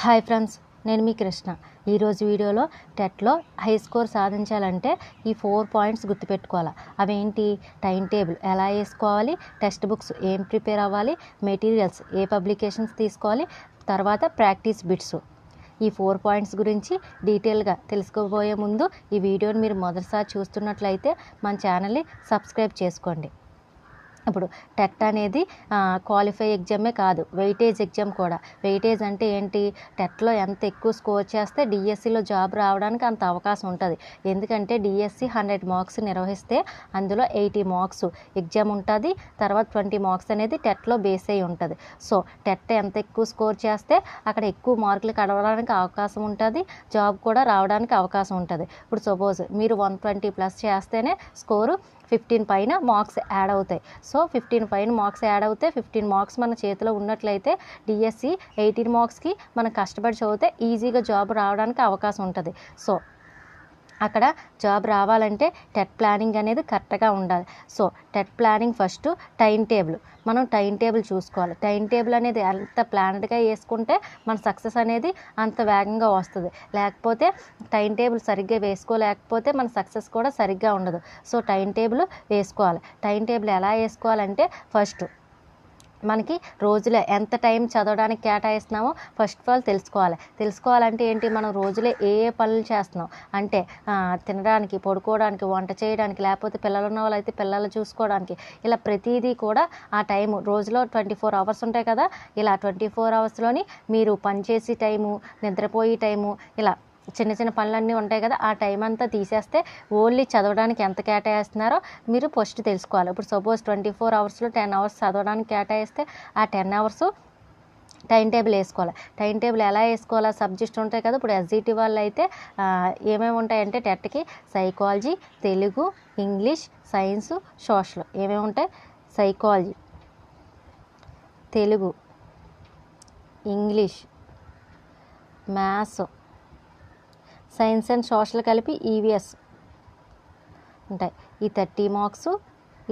Hi friends నేను మీ కృష్ణ. ఈరోజు వీడియోలో టెట్లో హై స్కోర్ సాధించాలంటే ఈ ఫోర్ పాయింట్స్ గుర్తుపెట్టుకోవాలి. అవేంటి? Time table. ఎలా వేసుకోవాలి? టెక్స్ట్ బుక్స్ ఏం ప్రిపేర్ అవ్వాలి? మెటీరియల్స్ ఏ పబ్లికేషన్స్ తీసుకోవాలి? తర్వాత ప్రాక్టీస్ బిట్స్. ఈ ఫోర్ పాయింట్స్ గురించి డీటెయిల్గా తెలుసుకోబోయే ముందు ఈ వీడియోని మీరు మొదటిసారి చూస్తున్నట్లయితే మన ఛానల్ని సబ్స్క్రైబ్ చేసుకోండి. ఇప్పుడు టెట్ అనేది క్వాలిఫై ఎగ్జామే కాదు వెయిటేజ్ ఎగ్జామ్ కూడా. వెయిటేజ్ అంటే ఏంటి? టెట్లో ఎంత ఎక్కువ స్కోర్ చేస్తే డిఎస్సిలో జాబ్ రావడానికి అంత అవకాశం ఉంటుంది. ఎందుకంటే డిఎస్సి హండ్రెడ్ మార్క్స్ నిర్వహిస్తే అందులో ఎయిటీ మార్క్స్ ఎగ్జామ్ ఉంటుంది. తర్వాత ట్వంటీ మార్క్స్ అనేది టెట్లో బేస్ అయి ఉంటుంది. సో టెట్ ఎంత ఎక్కువ స్కోర్ చేస్తే అక్కడ ఎక్కువ మార్కులు కడవడానికి అవకాశం ఉంటుంది. జాబ్ కూడా రావడానికి అవకాశం ఉంటుంది. ఇప్పుడు సపోజ్ మీరు వన్ ట్వంటీ ప్లస్ చేస్తేనే స్కోరు ఫిఫ్టీన్ పైన మార్క్స్ యాడ్ అవుతాయి. సో ఫిఫ్టీన్ పైన మార్క్స్ యాడ్ అవుతాయి ఫిఫ్టీన్ మార్క్స్ మన చేతిలో ఉన్నట్లయితే డిఎస్సి ఎయిటీన్ మార్క్స్కి మనం కష్టపడి చదివితే ఈజీగా జాబ్ రావడానికి అవకాశం ఉంటుంది. సో అక్కడ జాబ్ రావాలంటే టెట్ ప్లానింగ్ అనేది కరెక్ట్గా ఉండాలి. So TET planning first time table. మనం టైం టేబుల్ చూసుకోవాలి. టైం టేబుల్ అనేది ఎంత ప్లాన్డ్గా వేసుకుంటే మన సక్సెస్ అనేది అంత వేగంగా వస్తుంది. లేకపోతే టైం టేబుల్ సరిగ్గా వేసుకోలేకపోతే మన సక్సెస్ కూడా సరిగ్గా ఉండదు. సో టైం టేబుల్ వేసుకోవాలి. టైం టేబుల్ ఎలా వేసుకోవాలంటే ఫస్ట్ మనకి రోజులో ఎంత టైం చదవడానికి కేటాయిస్తున్నామో ఫస్ట్ ఆఫ్ ఆల్ తెలుసుకోవాలి. తెలుసుకోవాలంటే ఏంటి? మనం రోజులో ఏ ఏ పనులు చేస్తున్నాం? అంటే తినడానికి పడుకోవడానికి వంట చేయడానికి లేకపోతే పిల్లలు ఉన్న వాళ్ళైతే పిల్లలు చూసుకోవడానికి ఇలా ప్రతిదీ కూడా ఆ టైం రోజులో ట్వంటీ ఫోర్ అవర్స్ ఉంటాయి కదా? ఇలా ట్వంటీ ఫోర్ అవర్స్లోని మీరు పనిచేసే టైము నిద్రపోయే టైము ఇలా చిన్న చిన్న పనులన్నీ ఉంటాయి కదా ఆ టైం అంతా తీసేస్తే ఓన్లీ చదవడానికి ఎంత కేటాయిస్తున్నారో మీరు ఫస్ట్ తెలుసుకోవాలి. ఇప్పుడు సపోజ్ ట్వంటీ ఫోర్ అవర్స్లో టెన్ అవర్స్ చదవడానికి కేటాయిస్తే ఆ టెన్ అవర్స్ టైం టేబుల్ వేసుకోవాలి. టైం టేబుల్ ఎలా వేసుకోవాలా? సబ్జెక్ట్ ఉంటాయి కదా ఇప్పుడు ఎస్జిటి వాళ్ళు అయితే ఏమేమి ఉంటాయంటే టెట్కి psychology Telugu English science social ఏమేమి ఉంటాయి? Psychology Telugu English maths science and social కలిపి ఈవీఎస్ ఉంటాయి. ఈ థర్టీ మార్క్స్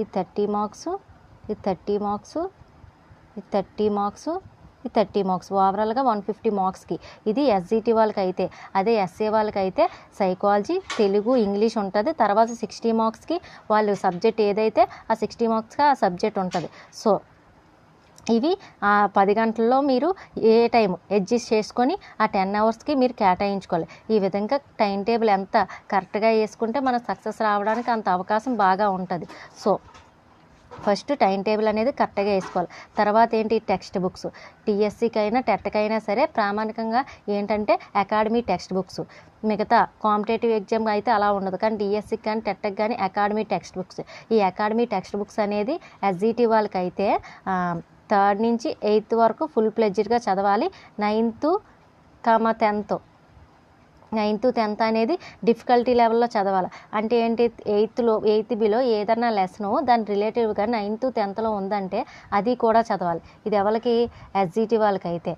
ఈ థర్టీ మార్క్స్ ఈ థర్టీ మార్క్స్ ఈ థర్టీ మార్క్స్ ఈ థర్టీ మార్క్స్. ఓవరాల్గా వన్ ఫిఫ్టీ మార్క్స్కి ఇది ఎస్జిటి వాళ్ళకి అయితే అదే ఎస్ఏ వాళ్ళకి అయితే సైకాలజీ తెలుగు ఇంగ్లీష్ ఉంటుంది. తర్వాత సిక్స్టీ మార్క్స్కి వాళ్ళు సబ్జెక్ట్ ఏదైతే ఆ సిక్స్టీ మార్క్స్కి ఆ సబ్జెక్ట్ ఉంటుంది. సో ఇవి ఆ పది గంటల్లో మీరు ఏ టైం అడ్జస్ట్ చేసుకొని ఆ టెన్ అవర్స్కి మీరు కేటాయించుకోవాలి. ఈ విధంగా టైం టేబుల్ ఎంత కరెక్ట్గా వేసుకుంటే మన సక్సెస్ రావడానికి అంత అవకాశం బాగా ఉంటుంది. సో ఫస్ట్ టైం టేబుల్ అనేది కరెక్ట్గా వేసుకోవాలి. తర్వాత ఏంటి టెక్స్ట్ బుక్స్? టీఎస్సీకి అయినా టెట్కైనా సరే ప్రామాణికంగా ఏంటంటే అకాడమీ టెక్స్ట్ బుక్స్. మిగతా కాంపిటేటివ్ ఎగ్జామ్ అయితే అలా ఉండదు. కానీ డిఎస్సికి కానీ టెట్కి కానీ అకాడమీ టెక్స్ట్ బుక్స్. ఈ అకాడమీ టెక్స్ట్ బుక్స్ అనేది ఎస్జిటి వాళ్ళకైతే థర్డ్ నుంచి ఎయిత్ వరకు ఫుల్ ప్లెడ్జ్డ్గా చదవాలి. Ninth comma tenth. Ninth tenth అనేది డిఫికల్టీ లెవెల్లో చదవాలి. అంటే ఏంటి? ఎయిత్లో ఎయిత్ బిలో ఏదన్నా లెసను దాని రిలేటివ్గా నైన్త్ టెన్త్లో ఉందంటే అది కూడా చదవాలి. ఇది ఎవరికి? ఎస్జిటి వాళ్ళకైతే.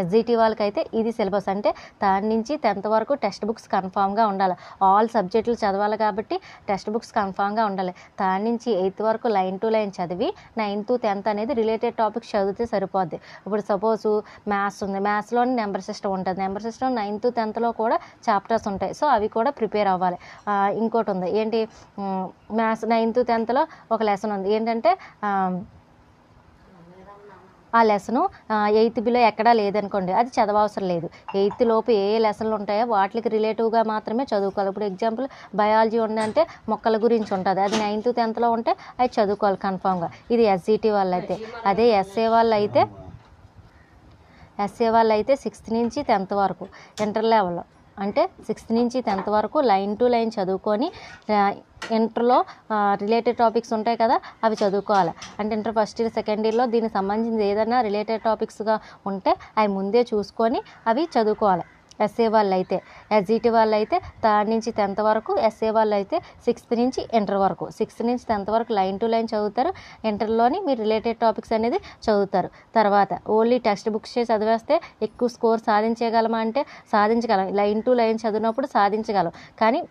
ఎస్జిటి వాళ్ళకి అయితే ఇది సిలబస్. అంటే థర్డ్ నుంచి టెన్త్ వరకు టెక్స్ట్ బుక్స్ కన్ఫామ్గా ఉండాలి. ఆల్ సబ్జెక్టులు చదవాలి కాబట్టి టెక్స్ట్ బుక్స్ కన్ఫామ్గా ఉండాలి. థర్డ్ నుంచి ఎయిత్ వరకు లైన్ టు లైన్ చదివి నైన్త్ టెన్త్ అనేది రిలేటెడ్ టాపిక్స్ చదివితే సరిపోద్ది. ఇప్పుడు సపోజ్ మ్యాథ్స్ ఉంది. మ్యాథ్స్లోని నెంబర్ సిస్టమ్ ఉంటుంది. నెంబర్ సిస్టమ్ నైన్త్ టెన్త్లో కూడా చాప్టర్స్ ఉంటాయి. సో అవి కూడా ప్రిపేర్ అవ్వాలి. ఇంకోటి ఉంది. ఏంటి? మ్యాథ్స్ నైన్త్ టెన్త్లో ఒక లెసన్ ఉంది. ఏంటంటే ఆ లెసను ఎయిత్ బిలో ఎక్కడా లేదనుకోండి అది చదవవసరం లేదు. ఎయిత్ లోపు ఏ ఏ లెసన్లు ఉంటాయో వాటికి రిలేటివ్గా మాత్రమే చదువుకోవాలి. ఇప్పుడు ఎగ్జాంపుల్ బయాలజీ ఉందంటే మొక్కల గురించి ఉంటుంది. అది నైన్త్ టెన్త్లో ఉంటే అది చదువుకోవాలి కన్ఫామ్గా. ఇది ఎస్జిటి వాళ్ళు అయితే అదే ఎస్ఏ వాళ్ళు అయితే ఎస్ఏ వాళ్ళు అయితే సిక్స్త్ నుంచి టెన్త్ వరకు ఇంటర్ లెవెల్లో. అంటే సిక్స్త్ నుంచి టెన్త్ వరకు లైన్ టు లైన్ చదువుకొని ఇంటర్లో రిలేటెడ్ టాపిక్స్ ఉంటాయి కదా అవి చదువుకోవాలి. అంటే ఇంటర్ ఫస్ట్ ఇయర్ సెకండ్ ఇయర్లో దీనికి సంబంధించి ఏదైనా రిలేటెడ్ టాపిక్స్గా ఉంటే అవి ముందే చూసుకొని అవి చదువుకోవాలి. ఎస్ఏ వాళ్ళు అయితే ఎస్జిటి వాళ్ళు అయితే థర్డ్ నుంచి టెన్త్ వరకు ఎస్ఏ వాళ్ళు అయితే సిక్స్త్ నుంచి ఇంటర్ వరకు. సిక్స్త్ నుంచి టెన్త్ వరకు లైన్ టు లైన్ చదువుతారు. ఇంటర్లోని మీరు రిలేటెడ్ టాపిక్స్ అనేది చదువుతారు. తర్వాత ఓన్లీ టెక్స్ట్ బుక్స్ చదివేస్తే ఎక్కువ స్కోర్ సాధించగలమా అంటే సాధించగలం. లైన్ టు లైన్ చదివినప్పుడు సాధించగలం. కానీ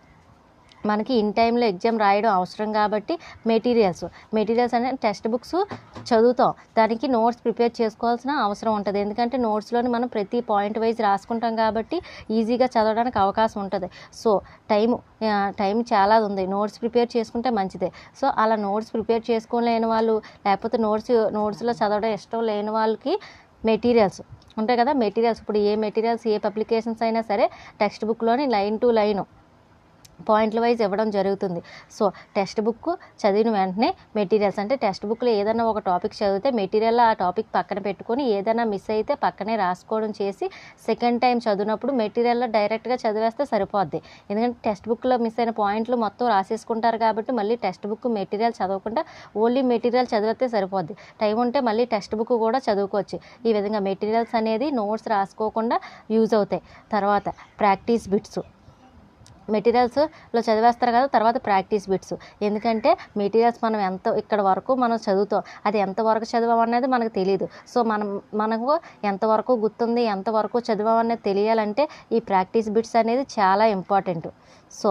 మనకి ఇన్ టైంలో ఎగ్జామ్ రాయడం అవసరం కాబట్టి మెటీరియల్స్. మెటీరియల్స్ అంటే టెక్స్ట్ బుక్స్ చదువుతాం. దానికి నోట్స్ ప్రిపేర్ చేసుకోవాల్సిన అవసరం ఉంటుంది. ఎందుకంటే నోట్స్లోని మనం ప్రతి పాయింట్ వైజ్ రాసుకుంటాం కాబట్టి ఈజీగా చదవడానికి అవకాశం ఉంటుంది. సో టైం టైం చాలా ఉంది. నోట్స్ ప్రిపేర్ చేసుకుంటే మంచిదే. సో అలా నోట్స్ ప్రిపేర్ చేసుకోలేని వాళ్ళు లేకపోతే నోట్స్ నోట్స్లో చదవడం ఇష్టం లేని వాళ్ళకి మెటీరియల్స్ ఉంటాయి కదా మెటీరియల్స్. ఇప్పుడు ఏ మెటీరియల్స్ ఏ పబ్లికేషన్స్ అయినా సరే టెక్స్ట్ బుక్లోని లైన్ టు లైన్ పాయింట్ల వైజ్ ఇవ్వడం జరుగుతుంది. సో టెక్స్ట్ బుక్ చదివిన వెంటనే మెటీరియల్స్ అంటే టెక్స్ట్ బుక్లో ఏదైనా ఒక టాపిక్ చదివితే మెటీరియల్ ఆ టాపిక్ పక్కన పెట్టుకొని ఏదైనా మిస్ అయితే పక్కనే రాసుకోవడం చేసి సెకండ్ టైం చదివినప్పుడు మెటీరియల్లో డైరెక్ట్గా చదివేస్తే సరిపోద్ది. ఎందుకంటే టెక్స్ట్ బుక్లో మిస్ అయిన పాయింట్లు మొత్తం రాసేసుకుంటారు కాబట్టి మళ్ళీ టెక్స్ట్ బుక్ మెటీరియల్ చదవకుండా ఓన్లీ మెటీరియల్ చదివితే సరిపోద్ది. టైం ఉంటే మళ్ళీ టెక్స్ట్ బుక్ కూడా చదువుకోవచ్చు. ఈ విధంగా మెటీరియల్స్ అనేది నోట్స్ రాసుకోకుండా యూజ్ అవుతాయి. తర్వాత ప్రాక్టీస్ బిట్స్. మెటీరియల్స్లో చదివేస్తారు కదా తర్వాత ప్రాక్టీస్ బిట్స్. ఎందుకంటే మెటీరియల్స్ మనం ఎంత ఇక్కడ వరకు మనం చదువుతాం అది ఎంతవరకు చదివామనేది మనకు తెలియదు సో మనం మనకు ఎంతవరకు గుర్తుంది ఎంతవరకు చదివామనేది తెలియాలంటే ఈ ప్రాక్టీస్ బిట్స్ అనేది చాలా ఇంపార్టెంట్. సో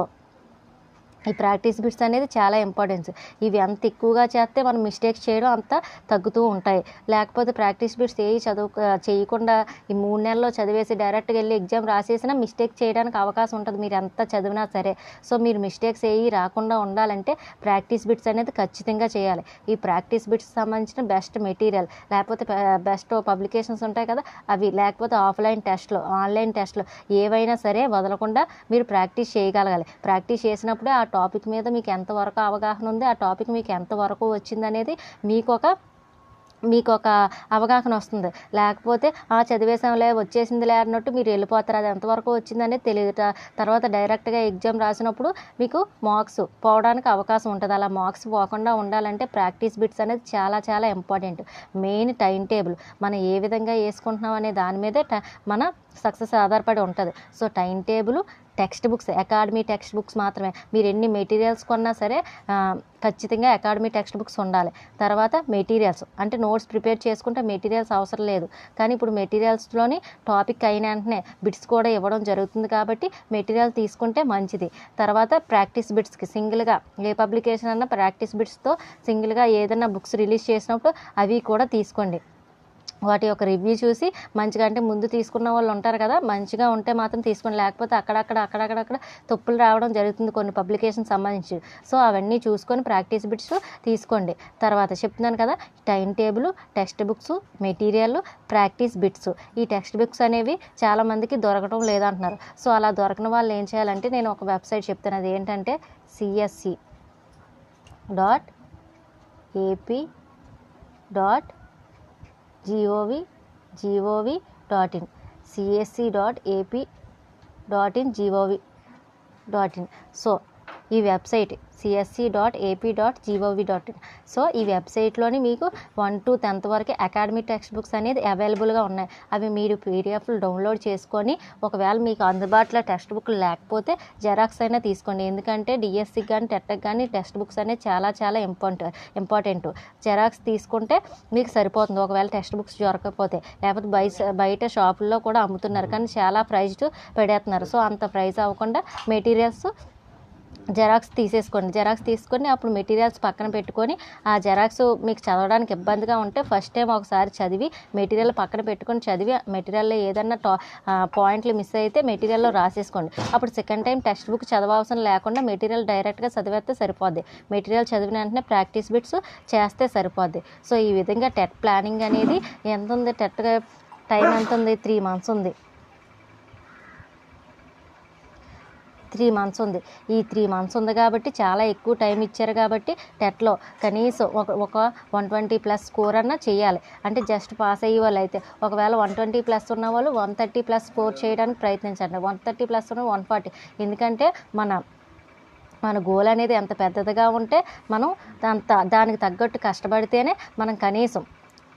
ఈ ప్రాక్టీస్ బిట్స్ అనేది చాలా ఇంపార్టెన్స్. ఇవి ఎంత ఎక్కువగా చేస్తే మనం మిస్టేక్స్ చేయడం అంత తగ్గుతూ ఉంటాయి. లేకపోతే ప్రాక్టీస్ బిట్స్ ఏ చదువు చేయకుండా ఈ మూడు నెలల్లో చదివేసి డైరెక్ట్గా వెళ్ళి ఎగ్జామ్ రాసేసినా మిస్టేక్ చేయడానికి అవకాశం ఉంటుంది. మీరు ఎంత చదివినా సరే. సో మీరు మిస్టేక్స్ ఏవి రాకుండా ఉండాలంటే ప్రాక్టీస్ బిట్స్ అనేది ఖచ్చితంగా చేయాలి. ఈ ప్రాక్టీస్ బిట్స్ సంబంధించిన బెస్ట్ మెటీరియల్ లేకపోతే బెస్ట్ పబ్లికేషన్స్ ఉంటాయి కదా అవి లేకపోతే ఆఫ్లైన్ టెస్ట్లు ఆన్లైన్ టెస్ట్లు ఏవైనా సరే వదలకుండా మీరు ప్రాక్టీస్ చేయగలగాలి. ప్రాక్టీస్ చేసినప్పుడే ఆ టాపిక్ మీద మీకు ఎంతవరకు అవగాహన ఉంది ఆ టాపిక్ మీకు ఎంతవరకు వచ్చింది అనేది మీకు ఒక మీకు ఒక అవగాహన వస్తుంది. లేకపోతే ఆ చదివేసాంలే వచ్చేసిందిలే అన్నట్టు మీరు వెళ్ళిపోతారు. అది ఎంతవరకు వచ్చిందనేది తెలియదు. తర్వాత డైరెక్ట్గా ఎగ్జామ్ రాసినప్పుడు మీకు మార్క్స్ పోవడానికి అవకాశం ఉంటుంది. అలా మార్క్స్ పోకుండా ఉండాలంటే ప్రాక్టీస్ బిట్స్ అనేది చాలా చాలా ఇంపార్టెంట్ మెయిన్ టైం టేబుల్ మనం ఏ విధంగా వేసుకుంటున్నాం అనే దాని మీదే మన సక్సెస్ ఆధారపడి ఉంటుంది. So time table text books academy text books మాత్రమే. మీరు ఎన్ని మెటీరియల్స్ కొన్నా సరే ఖచ్చితంగా అకాడమీ టెక్స్ట్ బుక్స్ ఉండాలి. తర్వాత మెటీరియల్స్. అంటే నోట్స్ ప్రిపేర్ చేసుకుంటే మెటీరియల్స్ అవసరం లేదు. కానీ ఇప్పుడు మెటీరియల్స్లోని టాపిక్ అయిన వెంటనే బిట్స్ కూడా ఇవ్వడం జరుగుతుంది కాబట్టి మెటీరియల్ తీసుకుంటే మంచిది. తర్వాత ప్రాక్టీస్ బిట్స్కి సింగిల్గా ఏ పబ్లికేషన్ అన్నా ప్రాక్టీస్ బిట్స్తో సింగిల్గా ఏదైనా బుక్స్ రిలీజ్ చేసినప్పుడు అవి కూడా తీసుకోండి. వాటి యొక్క రివ్యూ చూసి మంచిగా అంటే ముందు తీసుకున్న వాళ్ళు ఉంటారు కదా మంచిగా ఉంటే మాత్రం తీసుకోండి లేకపోతే అక్కడక్కడ అక్కడక్కడక్కడ తప్పులు రావడం జరుగుతుంది కొన్ని పబ్లికేషన్ సంబంధించి. సో అవన్నీ చూసుకొని ప్రాక్టీస్ బిట్స్ తీసుకోండి. తర్వాత చెప్తున్నాను కదా time table text books material practice bits. ఈ టెక్స్ట్ బుక్స్ అనేవి చాలామందికి దొరకడం లేదంటున్నారు. సో అలా దొరకని వాళ్ళు ఏం చేయాలంటే నేను ఒక వెబ్సైట్ చెప్తాను అది ఏంటంటే CSC dot AP dot gov dot in. Csc dot ap dot in gov dot in. So ఈ website CSC dot AP dot GOV dot in so ఈ వెబ్సైట్లోని మీకు వన్ టు టెన్త్ వరకు అకాడమిక్ టెక్స్ట్ బుక్స్ అనేది అవైలబుల్గా ఉన్నాయి. అవి మీరు పీడిఎఫ్లు డౌన్లోడ్ చేసుకొని ఒకవేళ మీకు అందుబాటులో టెక్స్ట్ బుక్లు లేకపోతే జెరాక్స్ అయినా తీసుకోండి. ఎందుకంటే డిఎస్సికి కానీ టెట్కి కానీ టెక్స్ట్ బుక్స్ అనేది చాలా చాలా ఇంపార్టెంట్ ఇంపార్టెంట్. జెరాక్స్ తీసుకుంటే మీకు సరిపోతుంది. ఒకవేళ టెక్స్ట్ బుక్స్ దొరకకపోతే లేకపోతే బయట బయట షాపుల్లో కూడా అమ్ముతున్నారు. కానీ చాలా ప్రైజ్డ్ పెడేస్తున్నారు సో అంత ప్రైజ్ అవ్వకుండా మెటీరియల్స్ జెరాక్స్ తీసేసుకోండి. జెరాక్స్ తీసుకొని అప్పుడు మెటీరియల్స్ పక్కన పెట్టుకొని ఆ జెరాక్స్ మీకు చదవడానికి ఇబ్బందిగా ఉంటే ఫస్ట్ టైం ఒకసారి చదివి మెటీరియల్ పక్కన పెట్టుకొని చదివి మెటీరియల్లో ఏదన్నా టా పాయింట్లు మిస్ అయితే మెటీరియల్లో రాసేసుకోండి. అప్పుడు సెకండ్ టైం టెక్స్ట్ బుక్ చదవాల్సిన లేకుండా మెటీరియల్ డైరెక్ట్గా చదివేస్తే సరిపోద్ది. మెటీరియల్ చదివిన వెంటనే ప్రాక్టీస్ బిట్స్ చేస్తే సరిపోద్ది. సో ఈ విధంగా టెట్ ప్లానింగ్ అనేది ఎంత ఉంది టెట్ టైం ఎంత ఉంది త్రీ మంత్స్ ఉంది. త్రీ మంత్స్ ఉంది. ఈ త్రీ మంత్స్ ఉంది కాబట్టి చాలా ఎక్కువ టైం ఇచ్చారు కాబట్టి టెట్లో కనీసం ఒక ఒక వన్ ట్వంటీ ప్లస్ స్కోర్ అన్నా చేయాలి. అంటే జస్ట్ పాస్ అయ్యే వాళ్ళు అయితే ఒకవేళ వన్ ట్వంటీ ప్లస్ ఉన్న వాళ్ళు వన్ థర్టీ ప్లస్ స్కోర్ చేయడానికి ప్రయత్నించండి. వన్ థర్టీ ప్లస్ ఉన్న వన్ ఫార్టీ. ఎందుకంటే మన మన గోల్ అనేది ఎంత పెద్దదిగా ఉంటే మనం అంత దానికి తగ్గట్టు కష్టపడితేనే మనం కనీసం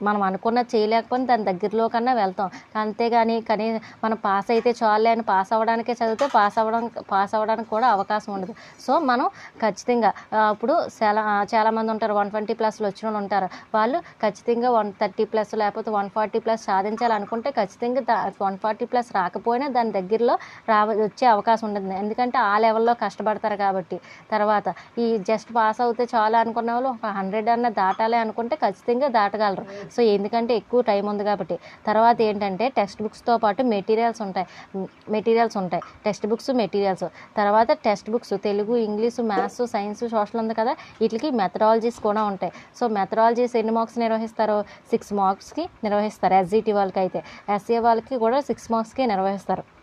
మనం అనుకున్న చేయలేకపోయినా దాని దగ్గరలో కన్నా వెళ్తాం. అంతేగాని కానీ మనం పాస్ అయితే చాలే అని పాస్ అవ్వడానికే చదివితే పాస్ అవ్వడం పాస్ అవ్వడానికి కూడా అవకాశం ఉండదు. సో మనం ఖచ్చితంగా అప్పుడు ఇప్పుడు చాలా చాలామంది ఉంటారు వన్ ట్వంటీ ప్లస్లో వచ్చిన వాళ్ళు ఉంటారు. వాళ్ళు ఖచ్చితంగా వన్ థర్టీ ప్లస్ లేకపోతే వన్ ఫార్టీ ప్లస్ సాధించాలనుకుంటే ఖచ్చితంగా వన్ ఫార్టీ ప్లస్ రాకపోయినా దాని దగ్గరలో రావ వచ్చే అవకాశం ఉంటుంది. ఎందుకంటే ఆ లెవెల్లో కష్టపడతారు కాబట్టి. తర్వాత ఈ జస్ట్ పాస్ అవుతే చాలా అనుకున్న వాళ్ళు ఒక హండ్రెడ్ అన్న దాటాలి అనుకుంటే ఖచ్చితంగా దాటగలరు. సో ఎందుకంటే ఎక్కువ టైం ఉంది కాబట్టి. తర్వాత ఏంటంటే టెక్స్ట్ బుక్స్తో పాటు మెటీరియల్స్ ఉంటాయి. మెటీరియల్స్ ఉంటాయి. Text books materials. తర్వాత text books Telugu English maths science social ఉంది కదా. వీటికి మెథడాలజీస్ కూడా ఉంటాయి. సో మెథడాలజీస్ ఎన్ని మార్క్స్ నిర్వహిస్తారు? సిక్స్ మార్క్స్కి నిర్వహిస్తారు. ఎస్జిటి వాళ్ళకి అయితే ఎస్ఏ వాళ్ళకి కూడా సిక్స్ మార్క్స్కి నిర్వహిస్తారు.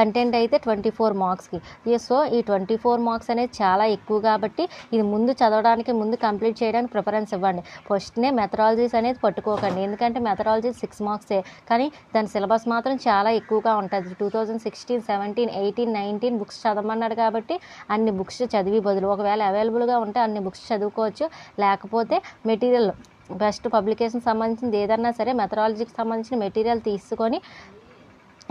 కంటెంట్ అయితే ట్వంటీ ఫోర్ మార్క్స్కి సో ఈ ట్వంటీ ఫోర్ మార్క్స్ అనేది చాలా ఎక్కువ కాబట్టి ఇది ముందు చదవడానికి ముందు కంప్లీట్ చేయడానికి ప్రిఫరెన్స్ ఇవ్వండి. ఫస్ట్నే మెథడాలజీస్ అనేది పట్టుకోకండి. ఎందుకంటే మెథడాలజీ సిక్స్ మార్క్సే కానీ దాని సిలబస్ మాత్రం చాలా ఎక్కువగా ఉంటుంది. Two thousand sixteen seventeen eighteen nineteen books చదవమన్నాడు కాబట్టి అన్ని బుక్స్ చదివి బదులు. ఒకవేళ అవైలబుల్గా ఉంటే అన్ని బుక్స్ చదువుకోవచ్చు. లేకపోతే మెటీరియల్ బెస్ట్ పబ్లికేషన్ సంబంధించింది ఏదన్నా సరే మెథడాలజీకి సంబంధించిన మెటీరియల్ తీసుకొని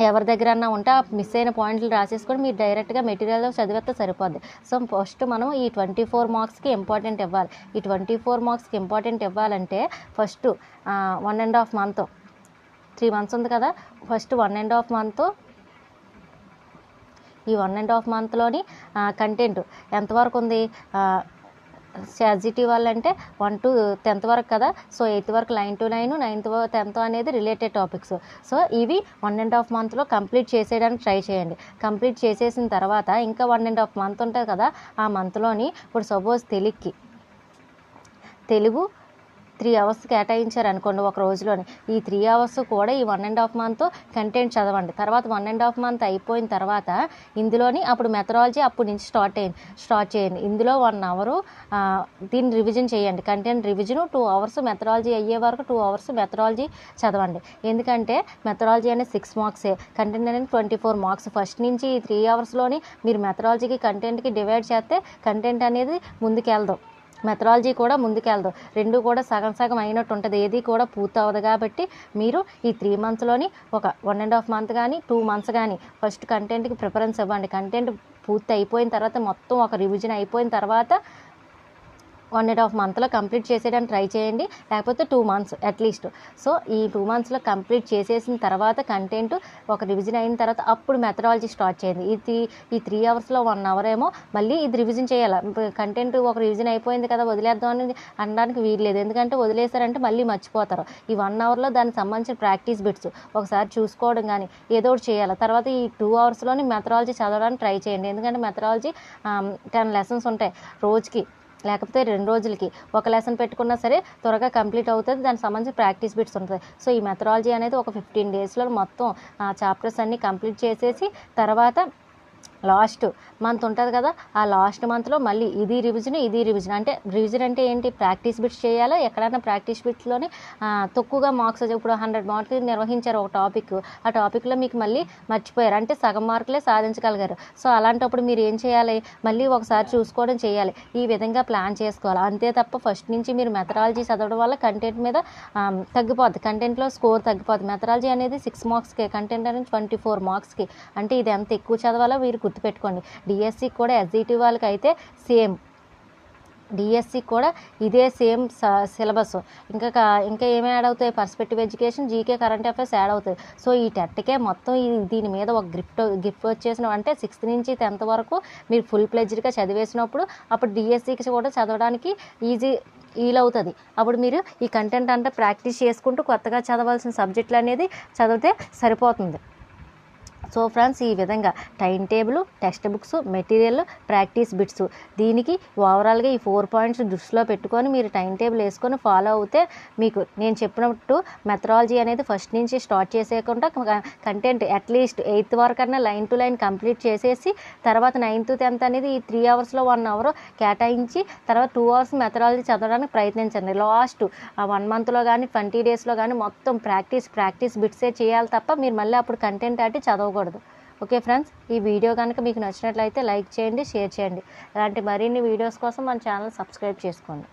ఎవరి దగ్గర అన్నా ఉంటే ఆ మిస్ అయిన పాయింట్లు రాసేసుకొని మీరు డైరెక్ట్గా మెటీరియల్ చదివితే సరిపోద్ది. సో ఫస్ట్ మనం ఈ ట్వంటీ ఫోర్ మార్క్స్కి ఇంపార్టెంట్ ఇవ్వాలి. ఈ ట్వంటీ ఫోర్ మార్క్స్కి ఇంపార్టెంట్ ఇవ్వాలంటే first one and half month. Three months ఉంది కదా first one and half month. ఈ వన్ అండ్ హాఫ్ మంత్లోని కంటెంట్ ఎంతవరకు ఉంది? చార్జిటీ వాళ్ళంటే వన్ టు టెన్త్ వరకు కదా. సో ఎయిత్ వరకు nine to nine ninth tenth అనేది రిలేటెడ్ టాపిక్స్. సో ఇవి వన్ అండ్ హాఫ్ మంత్లో కంప్లీట్ చేసేయడానికి ట్రై చేయండి. కంప్లీట్ చేసేసిన తర్వాత ఇంకా వన్ అండ్ హాఫ్ మంత్ ఉంటుంది కదా ఆ మంత్లోని ఇప్పుడు సపోజ్ తెలుగుకి తెలుగు త్రీ అవర్స్ కేటాయించారు అనుకోండి ఒక రోజులోని. ఈ త్రీ అవర్స్ కూడా ఈ one and half month content చదవండి. తర్వాత వన్ అండ్ హాఫ్ మంత్ అయిపోయిన తర్వాత ఇందులోని అప్పుడు మెథడాలజీ అప్పుడు నుంచి స్టార్ట్ అయ్యింది స్టార్ట్ చేయండి. ఇందులో వన్ అవరు దీన్ని రివిజన్ చేయండి. Content revision two hours methodology అయ్యే వరకు టూ అవర్స్ మెథడాలజీ చదవండి. ఎందుకంటే మెథడాలజీ అనేది సిక్స్ మార్క్సే కంటెంట్ అనేది ట్వంటీ ఫోర్ మార్క్స్. ఫస్ట్ నుంచి ఈ త్రీ అవర్స్లోని మీరు మెథడాలజీకి కంటెంట్కి డివైడ్ చేస్తే కంటెంట్ అనేది ముందుకెళ్దాం. మెథడాలజీ కూడా ముందుకెళ్దాం. రెండు కూడా సగం సగం అయినట్టు ఉంటుంది. ఏది కూడా పూర్తి అవ్వదు కాబట్టి మీరు ఈ త్రీ మంత్స్లోని ఒక వన్ అండ్ హాఫ్ మంత్ కానీ టూ మంత్స్ కానీ ఫస్ట్ కంటెంట్కి ప్రిఫరెన్స్ ఇవ్వండి. కంటెంట్ పూర్తి అయిపోయిన తర్వాత మొత్తం ఒక రివిజన్ అయిపోయిన తర్వాత వన్ అండ్ హాఫ్ మంత్లో కంప్లీట్ చేసేయడానికి ట్రై చేయండి. లేకపోతే two months at least so ఈ టూ మంత్స్లో కంప్లీట్ చేసేసిన తర్వాత కంటెంట్ ఒక రివిజన్ అయిన తర్వాత అప్పుడు మెథడాలజీ స్టార్ట్ చేయండి. ఈ త్రీ ఈ త్రీ అవర్స్లో వన్ అవర్ ఏమో మళ్ళీ ఇది రివిజన్ చేయాలి? కంటెంట్ ఒక రివిజన్ అయిపోయింది కదా వదిలేద్దాం అని అనడానికి వీల్లేదు ఎందుకంటే వదిలేశారంటే మళ్ళీ మర్చిపోతారు. ఈ వన్ అవర్లో దానికి సంబంధించిన ప్రాక్టీస్ బిట్స్ ఒకసారి చూసుకోవడం కానీ ఏదో ఒకటి చేయాలి? తర్వాత ఈ టూ అవర్స్లోని మెథడాలజీ చదవడానికి ట్రై చేయండి. ఎందుకంటే మెథడాలజీ టెన్ లెసన్స్ ఉంటాయి. రోజుకి లేకపోతే రెండు రోజులకి. ఒక లెసన్ పెట్టుకున్నా సరే త్వరగా కంప్లీట్ అవుతుంది. దానికి సంబంధించి ప్రాక్టీస్ బిట్స్ ఉంటుంది. సో ఈ మెథడాలజీ అనేది ఒక ఫిఫ్టీన్ డేస్లో మొత్తం చాప్టర్స్ అన్నీ కంప్లీట్ చేసేసి తర్వాత లాస్ట్ మంత్ ఉంటుంది కదా ఆ లాస్ట్ మంత్లో మళ్ళీ ఇది రివిజన్ ఇది రివిజన్ అంటే రివిజన్ అంటే ఏంటి? ప్రాక్టీస్ బిట్స్ చేయాలా? ఎక్కడైనా ప్రాక్టీస్ బిట్స్లోనే తక్కువగా మార్క్స్ ఇప్పుడు హండ్రెడ్ మార్క్స్ నిర్వహించారు ఒక టాపిక్ ఆ టాపిక్లో మీకు మళ్ళీ మర్చిపోయారు. అంటే సగం మార్కులే సాధించగలిగారు. సో అలాంటప్పుడు మీరు ఏం చేయాలి? మళ్ళీ ఒకసారి చూసుకోవడం చేయాలి. ఈ విధంగా ప్లాన్ చేసుకోవాలి. అంతే తప్ప ఫస్ట్ నుంచి మీరు మెథడాలజీ చదవడం వల్ల కంటెంట్ మీద తగ్గిపోద్ది. కంటెంట్లో స్కోర్ తగ్గిపోద్ది. మెథడాలజీ అనేది సిక్స్ మార్క్స్కి కంటెంట్ అనేది ట్వంటీ ఫోర్ మార్క్స్కి అంటే ఇది ఎంత ఎక్కువ చదవాలో మీరు గుర్తుపెట్టుకోండి. డిఎస్సి కూడా ఎస్జిటి వాళ్ళకి అయితే సేమ్ డిఎస్సి కూడా ఇదే సేమ్ సిలబస్ ఇంకా కా- ఇంకా ఏమి యాడ్ అవుతాయి? Perspective education GK current affairs add అవుతాయి. సో ఈ టెట్కే మొత్తం దీని మీద ఒక గిఫ్ట్ గిఫ్ట్ వచ్చేసిన. అంటే సిక్స్త్ నుంచి టెన్త్ వరకు మీరు ఫుల్ ప్లెజ్డ్గా చదివేసినప్పుడు అప్పుడు డిఎస్సికి కూడా చదవడానికి ఈజీ వీలవుతుంది. అప్పుడు మీరు ఈ కంటెంట్ అంటే ప్రాక్టీస్ చేసుకుంటూ కొత్తగా చదవాల్సిన సబ్జెక్టులు అనేది చదివితే సరిపోతుంది. సో ఫ్రెండ్స్ ఈ విధంగా time table text books material practice bits. దీనికి ఓవరాల్గా ఈ ఫోర్ పాయింట్స్ దృష్టిలో పెట్టుకొని మీరు టైం టేబుల్ వేసుకొని ఫాలో అవుతే మీకు నేను చెప్పినట్టు మెథడాలజీ అనేది ఫస్ట్ నుంచి స్టార్ట్ చేసేయకుండా కంటెంట్ అట్లీస్ట్ ఎయిత్ వరకు అన్నా లైన్ టు లైన్ కంప్లీట్ చేసేసి తర్వాత నైన్త్ టెన్త్ అనేది ఈ త్రీ అవర్స్లో వన్ అవర్ కేటాయించి తర్వాత టూ అవర్స్ మెథడాలజీ చదవడానికి ప్రయత్నించండి. లాస్ట్ వన్ మంత్లో కానీ ట్వంటీ డేస్లో కానీ మొత్తం ప్రాక్టీస్ ప్రాక్టీస్ బిట్సే చేయాలి తప్ప మీరు మళ్ళీ అప్పుడు కంటెంట్ అంటే చదవకూడదు. ఓకే ఫ్రెండ్స్ ఈ వీడియో కనుక మీకు నచ్చినట్లయితే లైక్ చేయండి షేర్ చేయండి. ఇలాంటి మరిన్ని వీడియోస్ కోసం మన ఛానల్ సబ్స్క్రైబ్ చేసుకోండి.